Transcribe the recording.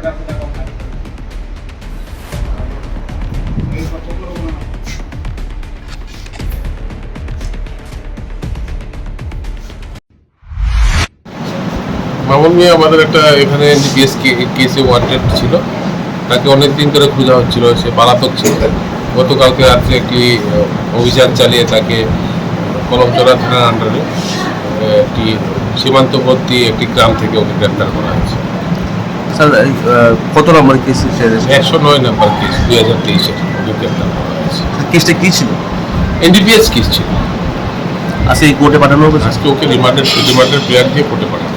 Gracias. Mamun মিয়া আমাদের একটা এখানে এনডিপিএস কেসে ওয়ান্টেড ছিল তাকে অনেক দিন ধরে খোঁজা হচ্ছিল সে পালাতক ছিল। গতকালকে রাত্রে একটি অভিযান চালিয়ে তাকে কলমচড়া থানার আন্ডারে একটি সীমান্তবর্তী একটি গ্রাম থেকে ওকে গ্রেপ্তার করা হয়েছে। স্যার কত নম্বর কেস একশো নয় নম্বর কেস দুই হাজার তেইশের ওকে গ্রেপ্তার করা হয়েছে। কেসটা কি ছিল? এনডিপিএস কেস ছিল। আজকে কোর্টে পাঠানো হবে আজকে ওকে রিমান্ডেড রিমান্ডেড প্লেয়ার দিয়ে কোর্টে পাঠানো।